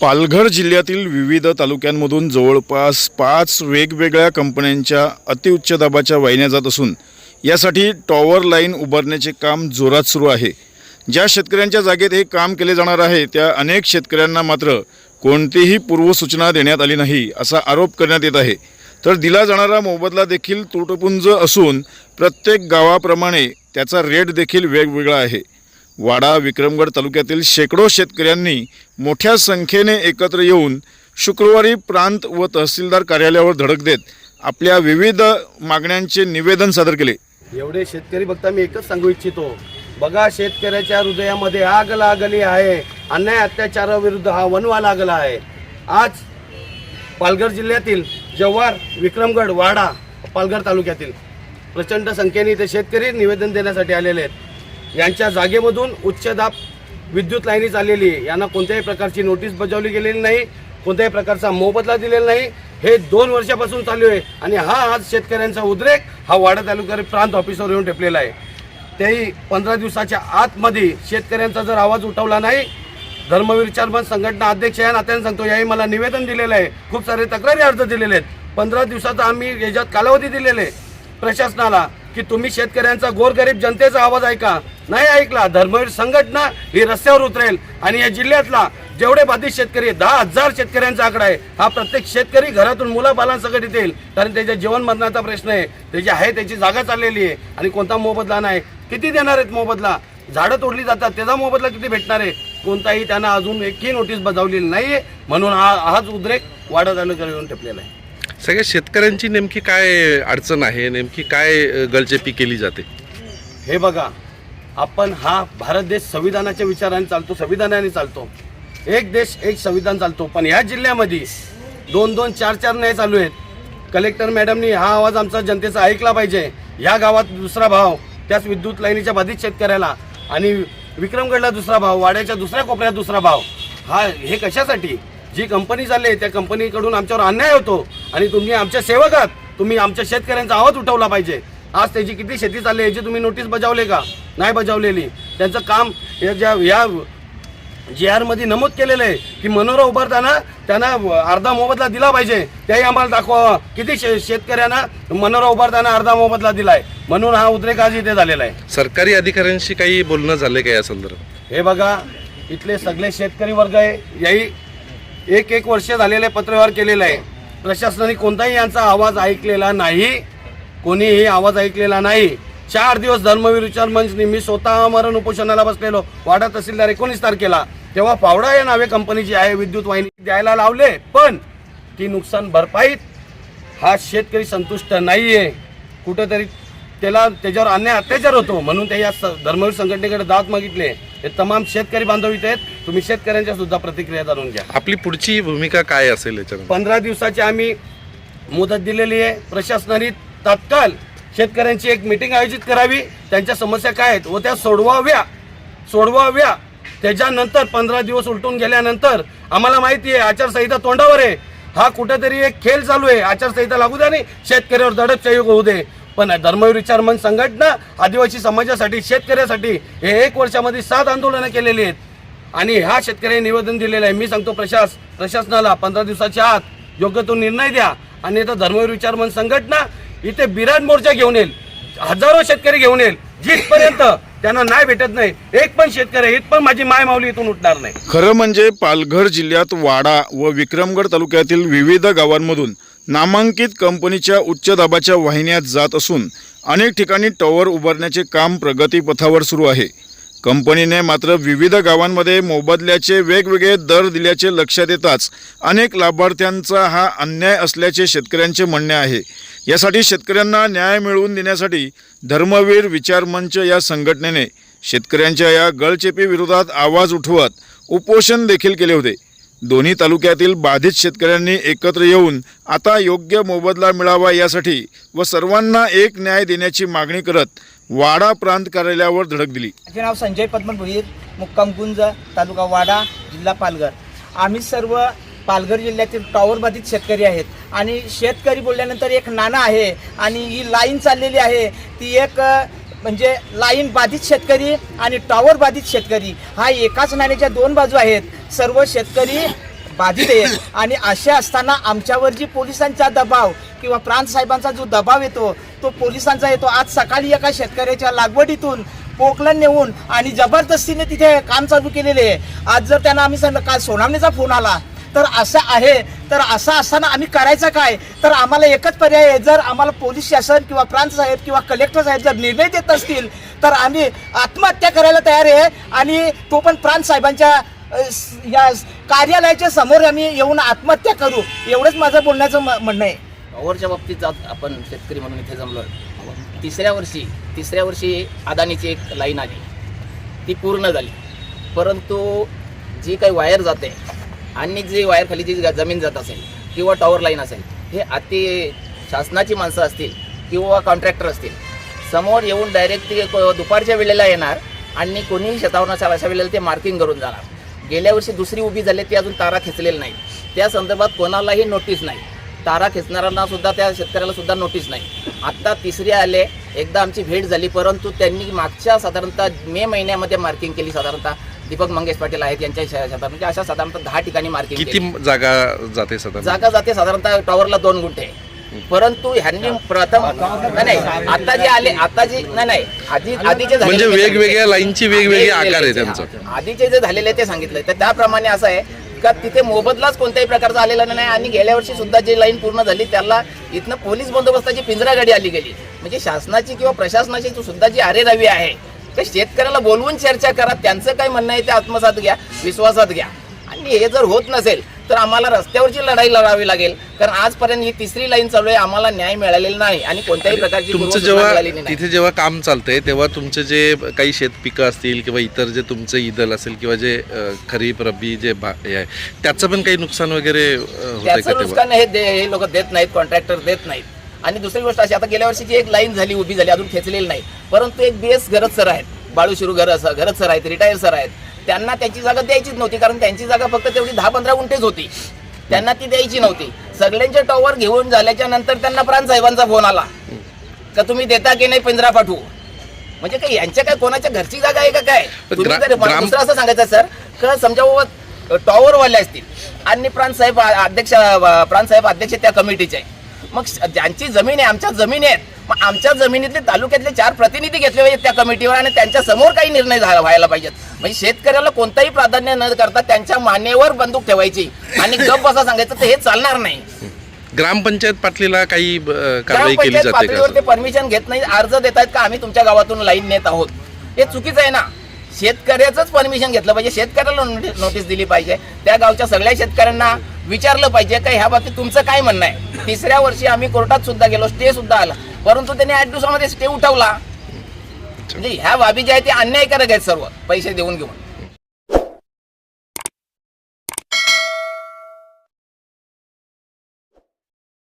पालघर जिल्ह्यातील विविध तालुक्यांमधून जवळपास पाच वेगवेगळ्या कंपन्यांच्या अतिउच्च दाबाच्या वाहिन्या जात असून यासाठी टॉवर लाईन उभारण्याचे काम जोरात सुरू आहे. ज्या शेतकऱ्यांच्या जागेत हे काम केले जाणार आहे त्या अनेक शेतकऱ्यांना मात्र कोणतीही पूर्वसूचना देण्यात आली नाही असा आरोप करण्यात येत आहे. तर दिला जाणारा मोबदला देखील तुटपुंज असून प्रत्येक गावाप्रमाणे त्याचा रेट देखील वेगवेगळा आहे. वाडा विक्रमगड तालुक्यातील शेकडो शेतकऱ्यांनी मोठ्या संख्येने एकत्र येऊन शुक्रवारी प्रांत व तहसीलदार कार्यालयावर धडक देत आपल्या विविध मागण्यांचे निवेदन सादर केले. एवढे शेतकरी बघता मी एकच सांगू इच्छितो. बघा शेतकऱ्याच्या हृदयामध्ये आग लागली आहे. अन्याय अत्याचाराविरुद्ध हा वनवा लागला आहे. आज पालघर जिल्ह्यातील जव्हार विक्रमगड वाडा पालघर तालुक्यातील प्रचंड संख्येने इथे शेतकरी निवेदन देण्यासाठी आलेले आहेत. यांच्या जागेमधून उच्च दाब विद्युत लाईनी चाललेली आहे. यांना कोणत्याही प्रकारची नोटीस बजावली गेलेली नाही कोणत्याही प्रकारचा मोबदला दिलेला नाही. हे दोन वर्षापासून चालू आहे आणि हा आज शेतकऱ्यांचा उद्रेक हा वाडा तालुक्यात प्रांत ऑफिसवर येऊन ठेपलेला आहे. तेही पंधरा दिवसाच्या आतमध्ये शेतकऱ्यांचा जर आवाज उठवला नाही धर्मवीर चर्मन संघटना अध्यक्ष या नात्याने सांगतो याही मला निवेदन दिलेलं आहे. खूप सारे तक्रारी अर्ज दिलेले आहेत. पंधरा दिवसाचा आम्ही याच्यात कालावधी दिलेले आहे. प्रशासनाला की तुम्ही शेतकऱ्यांचा गोरगरीब जनतेचा आवाज ऐका. नाही ऐकला धर्मवीर संघटना ही रस्त्यावर उतरेल आणि या जिल्ह्यातला जेवढे बाधित शेतकरी दहा हजार शेतकऱ्यांचा आकडा आहे हा प्रत्येक शेतकरी घरातून मुलाबालांसकट येतील. कारण त्याच्या जीवन मरणाचा प्रश्न आहे त्याची आहे त्याची जागा चाललेली आहे आणि कोणता मोबदला नाही. किती देणार आहेत मोबदला? झाडं तोडली जातात त्याचा मोबदला किती भेटणार आहे? कोणताही त्यांना अजून एकही नोटीस बजावलेली नाही आहे म्हणून हा हाच उद्रेक वाढत आलं येऊन ठेपलेला आहे. सगळ्या शेतकऱ्यांची नेमकी काय अडचण आहे? नेमकी काय गळचेपी केली जाते? हे बघा आपण हा भारत देश संविधानाच्या विचाराने चालतो संविधानाने चालतो. एक देश एक संविधान चालतो. पण ह्या जिल्ह्यामध्ये दोन दोन चार चार न्याय चालू आहेत. कलेक्टर मॅडमनी हा आवाज आमचा जनतेचा ऐकला पाहिजे. या गावात दुसरा भाव त्याच विद्युत लाईनीच्या बाधित शेतकऱ्याला आणि विक्रमगडला दुसरा भाव वाड्याच्या दुसऱ्या कोपऱ्यात दुसरा भाव. हा हे कशासाठी? जी कंपनी चालली आहे त्या कंपनीकडून आमच्यावर अन्याय होतो. आणि तुम्ही आमच्या सेवक आहात तुम्ही आमच्या शेतकऱ्यांचा आवाज उठवला पाहिजे. आज त्याची किती शेती चालली याची तुम्ही नोटीस बजावले का? नाही बजावलेली. त्यांचं काम या ज्या या जी आरमध्ये नमूद केलेलं आहे की मनोरा उभारताना त्यांना अर्धा मोबदला दिला पाहिजे. त्याही आम्हाला दाखवा किती शे शेतकऱ्यांना मनोरा उभारताना अर्धा मोबदला दिलाय. म्हणून हा उद्रेक आज इथे झालेला आहे. सरकारी अधिकाऱ्यांशी काही बोलणं झालं का या संदर्भात? हे बघा इथले सगळे शेतकरी वर्ग आहे. याही एक एक वर्ष झालेले पत्रव्यवहार केलेला आहे. प्रशासनाने कोणताही यांचा आवाज ऐकलेला नाही. कोणीही आवाज ऐकलेला नाही. चार दिवस धर्मवीर विचार मंचनी मी स्वतः मरण उपोषणाला बसलेलो. वाडा तहसीलदार एकोणीस तारखेला. तेव्हा पावडा या नावे कंपनीची आहे विद्युत वाहिनी द्यायला लावले. पण ती नुकसान भरपाईत हा शेतकरी संतुष्ट नाहीये. कुठंतरी त्याला त्याच्यावर अन्याय अत्याचार होतो म्हणून ते या धर्मवीर संघटनेकडे दात मागितले हे तमाम शेतकरी बांधव इथे आहेत तुम्ही शेतकऱ्यांच्या सुद्धा प्रतिक्रिया जाणून घ्या. आपली पुढची भूमिका काय असेल याच्यामध्ये? पंधरा दिवसाची आम्ही मुदत दिलेली आहे. प्रशासनाने तात्काळ शेतकऱ्यांची एक मिटिंग आयोजित करावी. त्यांच्या समस्या काय आहेत व त्या सोडवाव्या सोडवाव्या. त्याच्यानंतर पंधरा दिवस उलटून गेल्यानंतर आम्हाला माहिती आहे आचारसंहिता तोंडावर आहे. हा कुठेतरी एक खेळ चालू आहे. आचारसंहिता लागू द्या नाही शेतकऱ्यावर दडपशाही होऊ दे. पण धर्मवीर विचार मन संघटना आदिवासी समाजासाठी शेतकऱ्यासाठी हे एक वर्षामध्ये सात आंदोलनं केलेली आहेत. आणि ह्या शेतकऱ्यांनी निवेदन दिलेलं आहे. मी सांगतो प्रशास प्रशासनाला पंधरा दिवसाच्या आत योग्य तो निर्णय द्या. आणि आता धर्मवीर विचार मन संघटना इथे बिराड मोर्चा घेऊन येईल. हजारो शेतकरी घेऊन येईल. जिथपर्यंत त्यांना नाही भेटत नाही एक पण शेतकरी इथ पण माझी माय माऊली इथून उठणार नाही. खरं म्हणजे पालघर जिल्ह्यात वाडा व विक्रमगड तालुक्यातील विविध गावांमधून नामांकित कंपनीच्या उच्च दाबाच्या वाहिन्या जात असून अनेक ठिकाणी टॉवर उभारण्याचे काम प्रगतीपथावर सुरू आहे. कंपनीने मात्र विविध गावांमध्ये मोबदल्याचे वेगवेगळे दर दिल्याचे लक्षात येताच अनेक लाभार्थ्यांचा हा अन्याय असल्याचे शेतकऱ्यांचे म्हणणे आहे. यासाठी शेतकऱ्यांना न्याय मिळवून देण्यासाठी धर्मवीर विचार मंच या संघटनेने शेतकऱ्यांच्या या गळचेपी विरोधात आवाज उठवत उपोषण देखील केले होते. दोन्ही तालुक्यातील बाधित शेतकऱ्यांनी एकत्र येऊन आता योग्य मोबदला मिळावा यासाठी व सर्वांना एक न्याय देण्याची मागणी करत वाडा प्रांत कार्यालयावर धडक दिली. माझे नाव संजय पद्मन भोईर मुक्काम गुंज तालुका वाडा जिल्हा पालघर. आम्ही सर्व पालघर जिल्ह्यातील टॉवर बाधित शेतकरी आहेत. आणि शेतकरी बोलल्यानंतर एक नाणं आहे आणि ही लाईन चाललेली आहे. ती एक म्हणजे लाईन बाधित शेतकरी आणि टॉवर बाधित शेतकरी. हा एकाच नाण्याच्या दोन बाजू आहेत. सर्व शेतकरी बाधित आहे. आणि असे असताना आमच्यावर जी पोलिसांचा दबाव किंवा प्रांत साहेबांचा जो दबाव येतो तो पोलिसांचा येतो. आज सकाळी एका शेतकऱ्याच्या लागवडीतून पोकलन नेऊन आणि जबरदस्तीने तिथे काम चालू केलेले आहे. आज जर त्यांना आम्ही सांगितलं काल सोनावणीचा फोन आला. तर असं आहे. तर असं असताना आम्ही करायचं काय? तर आम्हाला एकच पर्याय आहे. जर आम्हाला पोलीस शासन किंवा प्रांत साहेब किंवा कलेक्टर साहेब जर निर्णय देत असतील तर आम्ही आत्महत्या करायला तयार आहे. आणि तो पण प्रांत साहेबांच्या या कार्यालयाच्या समोर आम्ही येऊन आत्महत्या करू एवढंच माझं बोलण्याचं म- म्हणणं आहे. पॉवरच्या बाबतीत जात आपण शेतकरी म्हणून इथे जमलो तिसऱ्या वर्षी तिसऱ्या वर्षी अदानीची एक लाईन आली. ती पूर्ण झाली. परंतु जी काही वायर जाते आणि जी वायर खाली जी जमीन जात असेल किंवा टॉवर लाईन असेल हे अति शासनाची माणसं असतील किंवा कॉन्ट्रॅक्टर असतील समोर येऊन डायरेक्ट ते दुपारच्या वेळेला येणार आणि कोणीही शेतावर नसाल अशा वेळेला ते मार्किंग करून जाणार. गेल्या वर्षी दुसरी उभी झाली ती अजून तारा खेचलेली नाही. त्या संदर्भात कोणालाही नोटीस नाही. तारा खेचणाऱ्यांना सुद्धा त्या शेतकऱ्याला सुद्धा नोटीस नाही. आत्ता तिसरी आले एकदा आमची भेट झाली परंतु त्यांनी मागच्या साधारणतः मे महिन्यामध्ये मार्किंग केली साधारणतः. दीपक मंगेश पाटील आहेत यांच्या शेतात म्हणजे अशा साधारणतः दहा ठिकाणी मार्किंग किती जागा जाते साधारण जागा जाते साधारणतः टॉवरला दोन गुंठे. परंतु ह्यांनी प्रथम नाही आता जे आले आता जे नाही नाही आधी आधीचे म्हणजे. वेगवेगळ्या लाईनची वेगवेगळे आकार आहे त्यांचं. आधीचे जे झालेले ते सांगितलं तर त्याप्रमाणे असं आहे का तिथे मोबदलाच कोणत्याही प्रकारचा आलेला नाही आणि गेल्या वर्षी सुद्धा जी लाईन पूर्ण झाली त्याला इथनं पोलीस बंदोबस्ताची पिंजरा गाडी आली गेली म्हणजे शासनाची किंवा प्रशासनाची सुद्धा जी आरेरावी आहे तर शेतकऱ्याला बोलवून चर्चा करा त्यांचं काय म्हणणं आहे ते आत्मसात घ्या विश्वासात घ्या आणि हे जर होत नसेल तर आम्हाला रस्त्यावरची लढाई लढावी लागेल. कारण आजपर्यंत ही तिसरी लाईन चालू आहे आम्हाला न्याय मिळालेला नाही आणि कोणत्याही प्रकारची तुमचं जेव्हा तिथे जेव्हा काम चालतंय तेव्हा तुमचे जे काही शेतपिकं असतील किंवा इतर जे तुमचं ईदल असेल किंवा जे खरीप रब्बी जे आहे त्याचं पण काही नुकसान वगैरे त्याचं नुकसान हे लोक देत नाहीत कॉन्ट्रॅक्टर देत नाहीत. आणि दुसरी गोष्ट अशी आता गेल्या वर्षीची एक लाईन झाली उभी झाली अजून खेचलेली नाही. परंतु एक बेस गरज सर आहेत. बाळू शिरू गरज सर आहेत रिटायर सर आहेत. त्यांना त्यांची जागा द्यायचीच नव्हती कारण त्यांची जागा फक्त तेवढी दहा पंधरा गुंठेच होती. त्यांना ती द्यायची नव्हती. सगळ्यांचे टॉवर घेऊन झाल्याच्यानंतर त्यांना प्रांत साहेबांचा फोन आला. का तुम्ही देता की नाही पिंजरा पाठवू? म्हणजे काय यांच्या काय कोणाच्या घरची जागा आहे का काय? तुम्ही दुसरं असं सांगायचं सर का समजा बाबा टॉवरवाले असतील. आणि प्रांत साहेब अध्यक्ष प्रांत साहेब अध्यक्ष त्या कमिटीचे मग ज्यांची जमीन आहे आमच्या जमिनी आहेत. मग आमच्या जमिनीतले तालुक्यातले चार प्रतिनिधी घेतले पाहिजेत त्या कमिटीवर आणि त्यांच्यासमोर काही निर्णय झा- व्हायला पाहिजेत. म्हणजे शेतकऱ्याला कोणताही प्राधान्य न करता त्यांच्या मानेवर बंदूक ठेवायची आणि गप बसा सांगायचं तर हे चालणार नाही. ग्रामपंचायत पातळीला काही कारवाई केली जाते पातळीवर ते परमिशन घेत नाही अर्ज देत आहेत का? आम्ही तुमच्या गावातून लाईन नेत आहोत. हे चुकीचं आहे ना. शेतकऱ्याचंच परमिशन घेतलं पाहिजे. शेतकऱ्याला नोटी- नोटीस दिली पाहिजे. त्या गावच्या सगळ्या शेतकऱ्यांना विचारलं पाहिजे का ह्या बाबतीत तुमचं काय म्हणणं आहे? तिसऱ्या वर्षी आम्ही कोर्टात सुद्धा गेलो स्टे सुद्धा आला. परंतु त्यांनी आठ दिवसामध्ये स्टे उठवला. म्हणजे ह्या बाबी ज्या आहेत ते अन्यायकारक आहेत सर्व. पैसे देऊन घेऊन.